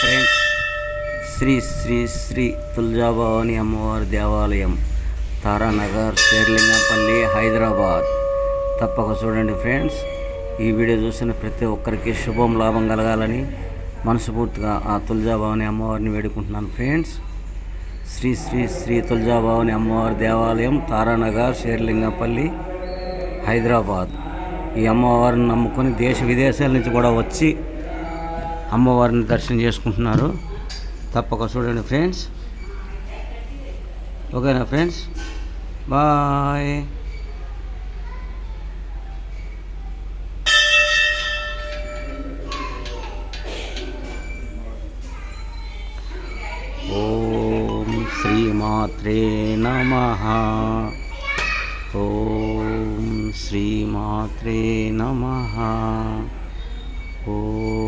Friends Shri Shri Shri Tuljabhavani అమ్మవారి దేవాలయం తారానగర్ శేర్లింగంపల్లి హైదరాబాద్. తప్పక చూడండి ఫ్రెండ్స్ ఈ వీడియో చూసిన ప్రతి ఒక్కరికి శుభం లాభం కలగాలని మనస్ఫూర్తిగా ఆ తుల్జాభవాని అమ్మవారిని వేడుకుంటున్నాను ఫ్రెండ్స్ శ్రీ శ్రీ శ్రీ తుల్జాభవాని అమ్మవారి దేవాలయం తారానగర్ శేర్లింగంపల్లి హైదరాబాద్. ఈ అమ్మవారిని నమ్ముకొని దేశ విదేశాల నుంచి కూడా వచ్చి అమ్మవారిని దర్శనం చేసుకుంటున్నారు. తప్పక చూడండి ఫ్రెండ్స్. ఓకేనా ఫ్రెండ్స్? బాయ్. ఓం శ్రీమాత్రే నమ. ఓం శ్రీమాత్రే నమ. ఓం